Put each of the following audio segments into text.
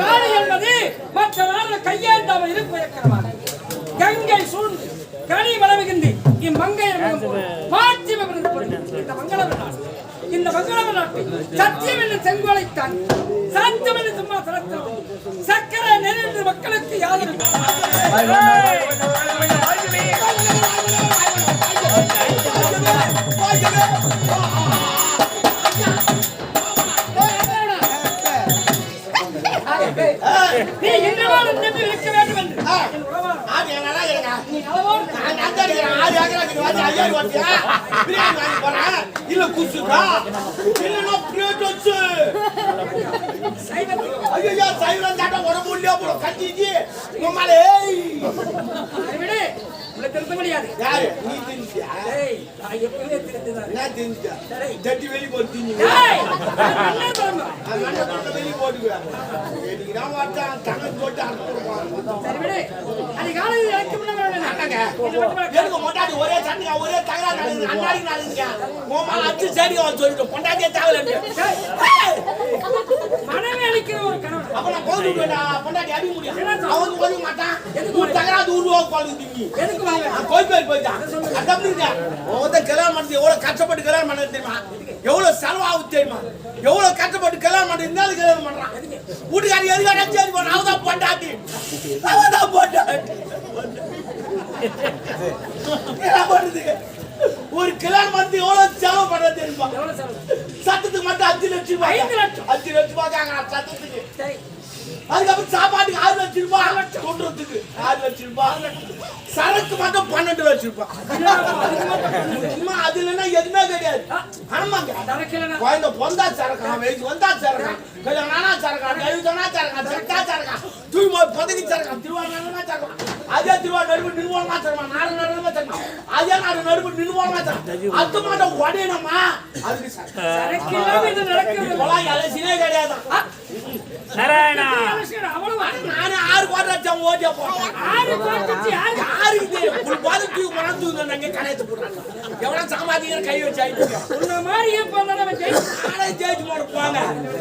நாடு என்பது மற்ற நாடு கையேந்தாமல் இருப்பதற்கிறவாறு கங்கை சூழ்ந்து கனி வளவுகின்றி இம்மங்கை மாற்றி இந்த மங்கள நாடு இந்த மங்கள நாட்டில் சத்தியம் என்று செங்கோலைத்தான் சாத்தியம் என்று சும்மா திறத்தோம் சக்கரை நெருண்டு மக்களுக்கு யாதொரு இல்ல குசுக்கா? இல்லைன்னா பிளேட் வச்சு. சைவத்தில் ஐயையோ, சைவம் சாப்பிட்டா உடம்பு உள்ளே போடும். கத்திச்சு. உங்களை திருத்த முடியாது யாரு? நீ தின்னுட்டியா? ஏய் நான் எப்பவுமே திருந்துதான் என்ன தின்னுட்ட? ஜட்டி வெளிய போட்டு தின்னீங்க. ஏய் என்ன தர்மம் அது போட்டு வெளிய போட்டுக்குவேன். எதுக்குதான் வாட்டான், தங்கச்சி போட்டு அறுத்து கொடுப்பான். சரி விடு அது காலையில் எனக்கு? எனக்கு ஒரே ஒரே நடக்குது. நடக்குதுங்க. வந்து சொல்லிட்டு, பொண்டாட்டியே. மனைவி ஒரு கணவன் அப்ப நான் பொண்டாட்டி முடியும். மாட்டான். திங்கி. எதுக்கு வாங்க போயிட்டான். அது அப்படி இல்ல. ஒருத்தன் கல்யாணம் பண்ணது எவ்வளவு கஷ்டப்பட்டு கல்யாணம் பண்ண தெரியுமா? எவ்வளவு செலவாகுது தெரியுமா? எவ்வளோ கஷ்டப்பட்டு கல்யாணம் பண்ணி இருந்தாலும் கல்யாணம் பண்ணுறான் வீட்டுக்காரி எதுக்காக சரி பண்ண போட்டாட்டி பொண்டாட்டி. தான் பொண்டாட்டி. என்ன பண்ணுறதுக்கு ஒரு கல்யாணம் பண்ணி எவ்வளவு செலவு பண்றது தெரியுமா எவ்வளவு மட்டும் அஞ்சு லட்சம் ரூபாய் ஐந்து லட்சம். அஞ்சு லட்சம் ரூபாய் கேக்குறான் சத்தத்துக்கு சரி அதுக்கப்புறம் சாப்பாட்டுக்கு ஆறு லட்சம் ரூபாய் தொண்டுறதுக்கு ஆறு லட்சம் ரூபாய் சரக்கு மட்டும் பன்னெண்டு ரூபாய் சும்மா அது இல்லைன்னா எதுவுமே கிடையாது. ஆமாங்க. குழந்தை பொந்தா சரக்கான் வயசு வந்தா சரக்கான் கல்யாணம் ஆனா சரக்கான் கழுவிதனா சரக்கான் செத்தா சரக்கான் தூய்மை பதவி சரக்கான் திருவாரூரமா சரக்கான் அதே திருவாரூர் நடுவு நிர்வாணமா சரக்கான் நாடு நடுவுமா சரக்கான் அதே நாடு நடுவு நிர்வாணமா சரக்கான் அது மட்டும் உடையணுமா? அதுக்கு சரக்கு. நடக்கிறது. கிடையாது. நாராயணா. அவ்வளவு நானே ஆறு கோட்டை லட்சம் ஓட்டியா போட்டேன் ஆறு கோட்டை யாரு யாருக்கு தெரியும் ஒரு நாங்க கடையத்து போடுறாங்க எவ்வளவு சமாதிக்கிற கை வச்சு ஆயிட்டு உன்ன மாதிரி அவன் ஜெயிச்சு நானே ஜெயிச்சு போட போங்க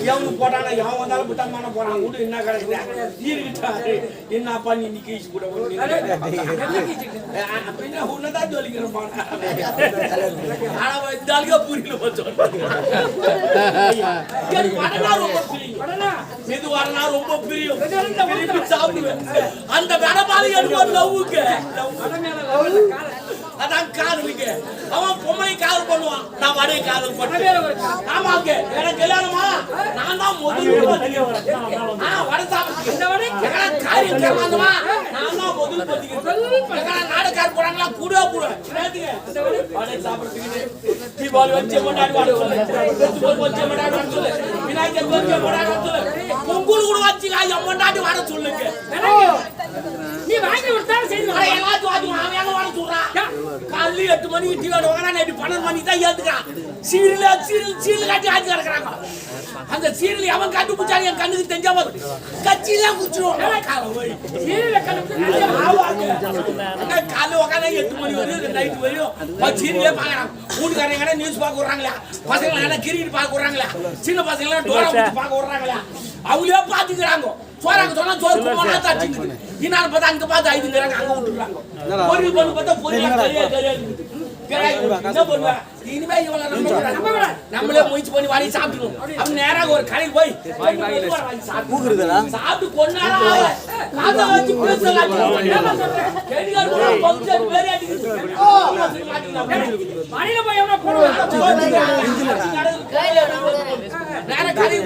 எவனு போட்டானா? எவன் வந்தாலும் புட்டமான போறான். விடு என்ன கிடைக்குது இருக்கிட்டாரு என்ன பண்ணி நீ கீச்சு கூட பின்ன உன்னதான் சொல்லிக்கிறேன் போனா ஆனா இந்த ஆளுக்கு புரியல போச்சு எனக்கு வடனா ரொம்ப பிரியும். உடனே இது வரனா ரொம்ப பிரியும். விரும்பி சாப்பிடுவேன். அந்த வடபாலி எனக்கு ஒரு லவ்வுக்கு அதான் காதலுக்கு அவன் பொம்மை காதல் பண்ணுவான் நான் வடைய காதல் பண்ணுவேன் ஆமாங்க எனக்கு கல்யாணமா நான் தான் முதல் வடை சாப்பிட்டு காரியம் கேட்காதவா? நான் தான் முதல் பதிக்கிறேன். நாடகார் போறாங்களா? கூட. என்னத்துக்கு? வடை சாப்பிடுறதுக்கு. தீபாவளி வச்சு. கிறிஸ்துமஸ் வச்சு கொண்டாடுவாங்க சொல்லு. விநாயகர் வச்சு கொண்டாடுவாங்க சொல்லு. பொங்கல் கூட வச்சுக்கா, என் பொண்டாட்டி வர சொல்லுங்க. நீ வாங்கி கொடுத்தாலும் செய்து அட, எல்லாத்தையும் வாங்கிக்கோ, அவன் எங்க வர சொல்றான்? காலையில எட்டு மணிக்கு டிவி வாங்கினா நைட்டு பன்னெண்டு மணிக்கு தான் ஏத்துக்கிறான் சீரியல் சீரியல் சீரியல் காட்டி ஆட்டி கிடக்குறாங்க. அந்த சீரியல் அவன் கண்டு பிடிச்சாலும் என் கண்ணுக்கு தெரிஞ்சா போதும். கட்சியில குச்சிருவோம் காலை போய் சீரியல கண்டுபிடிச்சு காலைல உட்காந்து எட்டு மணி வரையும் நைட்டு வரையும் சீரியலே பாக்குறாங்க வீட்டுக்காரங்க நியூஸ் பார்க்க விடுறாங்களா. பசங்களை கிரிக்கெட் பார்க்க விடுறாங்களா. சின்ன பசங்களை டோரா பார்க்க விடுறாங்களா. அவங்களே பாத்துக்கிறாங்க சோறாங்க சொன்னா சோறு போனா தச்சுக்குது இன்னால பார்த்தா அங்க பார்த்து ஐதுங்கிறாங்க அங்க விட்டுறாங்க பொரியல் பண்ணு பார்த்தா பொரியல் கரியா. என்ன பண்ணுவ இனிமே நம்ம. நம்மளே முயற்சி பண்ணி வாங்கி சாப்பிட்டுருவோம் அவங்க நேராக ஒரு கடைக்கு போய் சாப்பிட்டு கொண்டாடா காதை வச்சு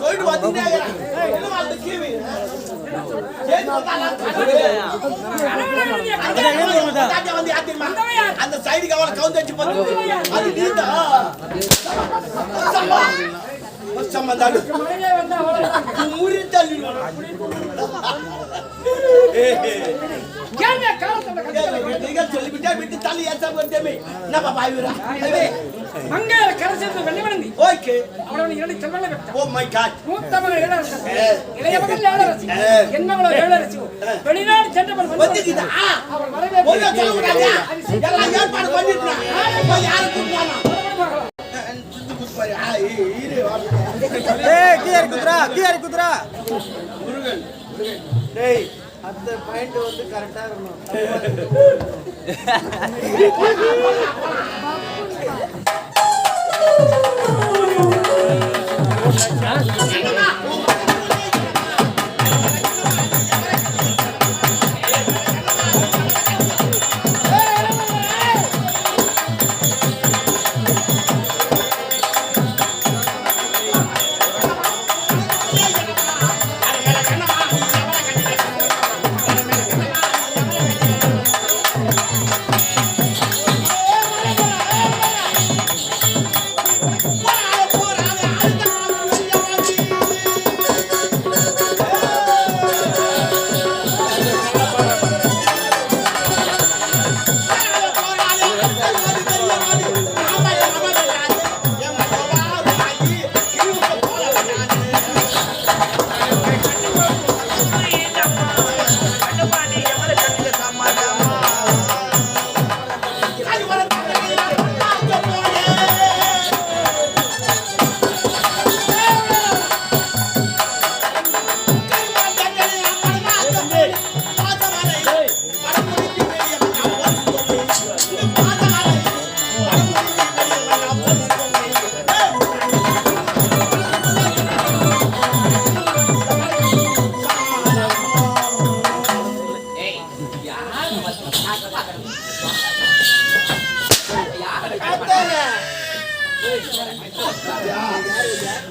சொல்லிட்டு அந்த வந்து அந்த சைடுக்கு அவளை கவுந்து வச்சு பாரு. அது நீதான். சம்மா. சம்மா தாடு. மனைவியே வந்து அவ்வளவுதான். முறி தள்ளிடுவான். ஏங்க காலத்துல கதை? நீங்க சொல்லிவிட்டா விட்டு தள்ளி ஏத்தாம வந்தேமே. என்னப்பா பாய்விரா? மங்கையர் கரசிருந்து வெள்ளிமணந்தி. ஓகே. அவரவன் இரண்டு. Oh my god. ஏழரசி. ஏழரசி. வெளிநாடு சென்றவள் வந்து வந்துக்குதா? அவள் வரவேற்பு. எல்லாம் ஏற்பாடு பண்ணிட்டுனா. ஏய் கீழே கீழே முருகன். டேய் அந்த பாயிண்ட் வந்து கரெக்டா இருக்கணும்.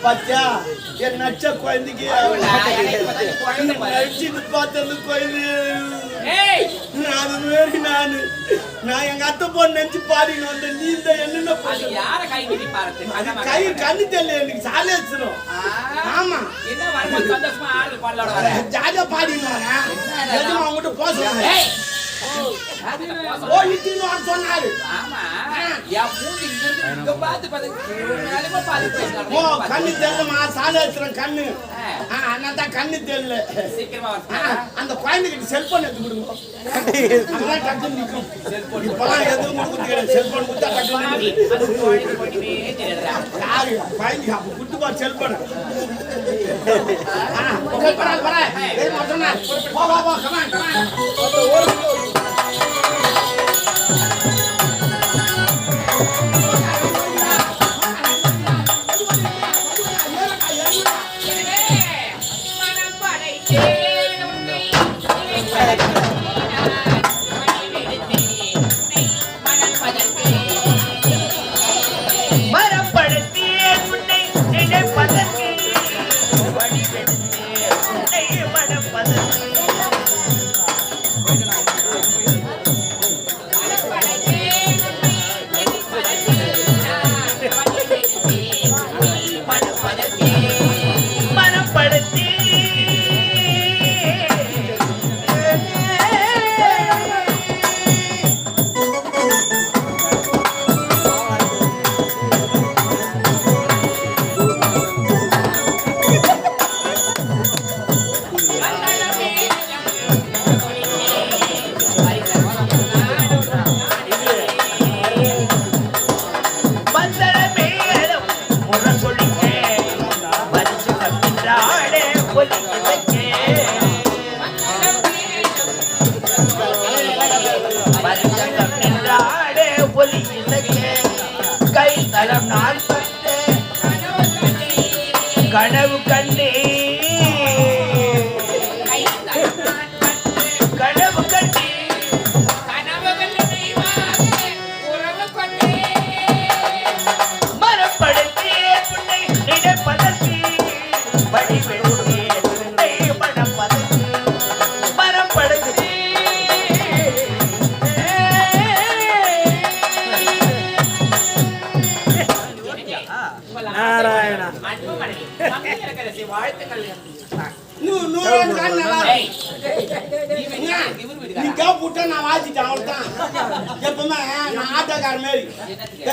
பாத்தியா என் நச்ச குழந்தைக்கு. நடிச்சுட்டு பார்த்தது நான் அது மாரி நானு. நான் எங்க அத்தை பொண்ணு நினைச்சு பாடின்னு வந்தேன். நீ இந்த யார கை கண்ணு தெரியல எனக்கு சாலை வச்சிரும் ஆமா. என்ன ஜாலியா வரேன் எதுவும் அவங்ககிட்ட ஓ இட்டின்னு வர சொன்னாரு. ஆமா. என் மூஞ்சி இங்க இருந்து இங்க பார்த்து பார்த்து மேலமா பார்த்து ஓ கண்ணு தெரியலமா சாலை வச்சிரும் கண்ணு. ஆ, அண்ணா தான் கண்ணு தெரியல. சீக்கிரமா அந்த குழந்தைகிட்ட செல்போன் எடுத்து கொடுங்க. அதான் டக்குன்னு இப்பெல்லாம் எதுவும் கொடுக்குறது கிடையாது செல்போன் கொடுத்தா டக்குன்னு குழந்தைங்க அப்ப செல்போன் கமான் கமான்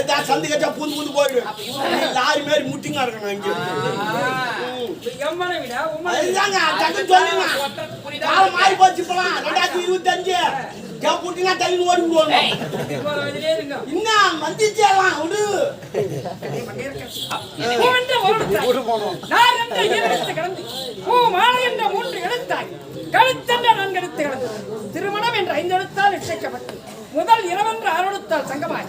எதா சந்து கட்டா பூந்து பூந்து போயிடுவேன் நீ லாரி மாதிரி முட்டிங்க இருக்கணும் இங்க அதுதாங்க டக்கு சொல்லுங்க. காலம் மாறி போச்சு இப்பலாம். ரெண்டாயிரத்தி இருபத்தஞ்சு. கேப் விட்டினா தள்ளி ஓடி இருங்க. இன்னும் வந்துச்சேலாம் விடு. மூன்று எழுத்தாய் கழுத்தென்ற நான்கு எழுத்து திருமணம் என்ற ஐந்து எழுத்தால் முதல் இரவென்ற அறுத்தால் சங்கமாய்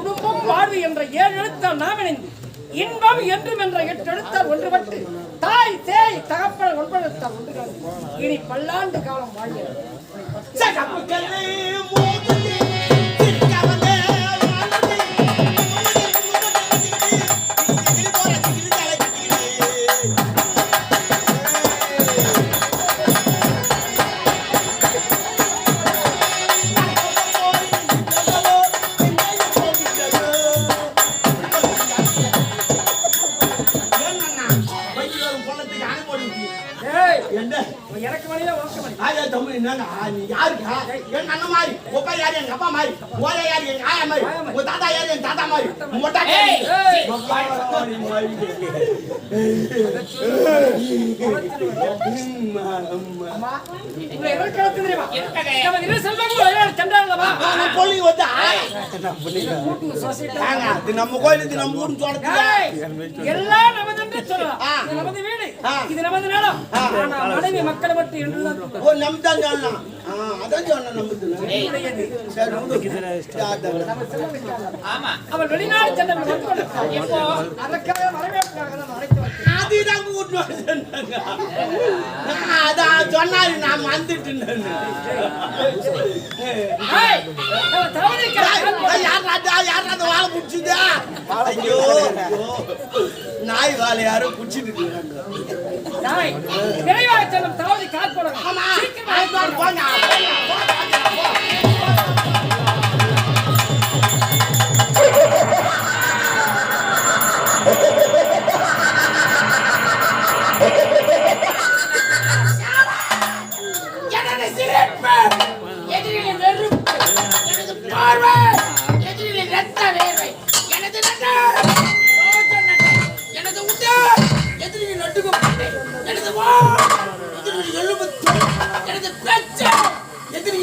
குடும்பம் வாழ்வு என்ற ஏழு எழுத்தால் நாம் இணைந்து இன்பம் என்றும் என்ற எட்டு எழுத்தால் ஒன்றுபட்டு தாய் தேய் தகப்பன ஒன்பது ஒன்று இனி பல்லாண்டு காலம் வாழ்கிறது என்ன? எனக்கு மணியில உனக்கு மணி ஆயா தம்பி என்னங்க ஆ, நீ யாருக்கா? எங்க அண்ணன் மாதிரி. உப்பா யாரு? எங்க அப்பா மாதிரி. ஓயா யாரு? எங்க ஆயா மாதிரி. உங்க தாத்தா யாரு? எங்க தாத்தா மாதிரி. மொட்டா ஏய், ஏய். அம்மா உங்களை எவ்வளவு கிடக்கு தெரியுமா? என்னங்க? நம்ம இது நம்ம கோயில் இது நம்ம ஊரு எல்லாம் சொல்லலாம். நமது வீடு. இது நமது நிலம். மனைவி மக்கள் மட்டும் என்றுதான் ஓ நம்ம தான் சொல்லலாம் ஆ, அதான் சொன்னேன் நம்புதுல அவள் வெளிநாடு வந்தேன். அதுதான் கூட்டு வர சொன்னாங்க. நான் அதான் சொன்னாரு நான். யாராடா யாராவது வாழை ஐயோ. நாய் வாழை யாரும் பிடிச்சிட்டு தாய், விரைவாக செல்லும் தவறி காற்போடுங்க. ஆமா.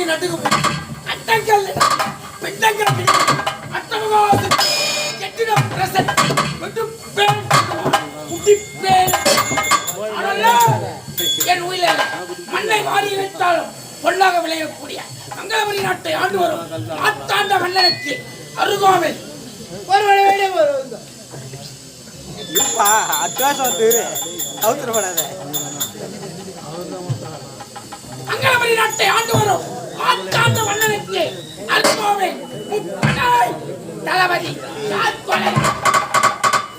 பட்டை அட்டங்கள் பிண்டங்கள் அட்டமகாசு கெட்டிட பிரசன். வெட்டும் பேன் குட்டிப்பேன் ஆனால் என் உயிரில் மண்ணை வாரி வைத்தாலும் பொல்லாக விளையக்கூடிய மங்களபுரி நாட்டை ஆண்டு வரும் மாத்தாண்ட மன்னனுக்கு அருகாமல் ஒரு வேடிய வரும் இப்பா அவசரப்படாத மங்களபுரி நாட்டை ஆண்டு வரும் அருகாமல் முப்பனாய் தளபதி காட்கொலை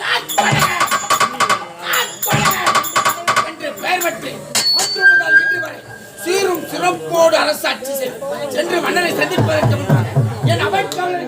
காட்கொலை காட்கொலை என்று பெயர் பெற்று அன்று முதல் இன்று வரை சீரும் சிறப்போடு அரசாட்சி சென்று மன்னரை சந்திப்பதற்கு முன்பாக என் அவைக்காவலரை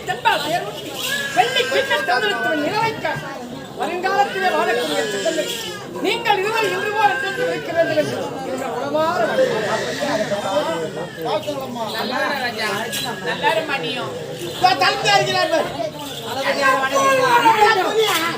தென்பால் வெள்ளி கிண்ண தந்திரத்துடன் நிலவைக்க வருங்காலத்திலே வாழக்கூடிய சித்தங்கள் நீங்கள் இருவர் இன்று போல சென்று இருக்க வேண்டும் என்று மணியும் தலைமையா.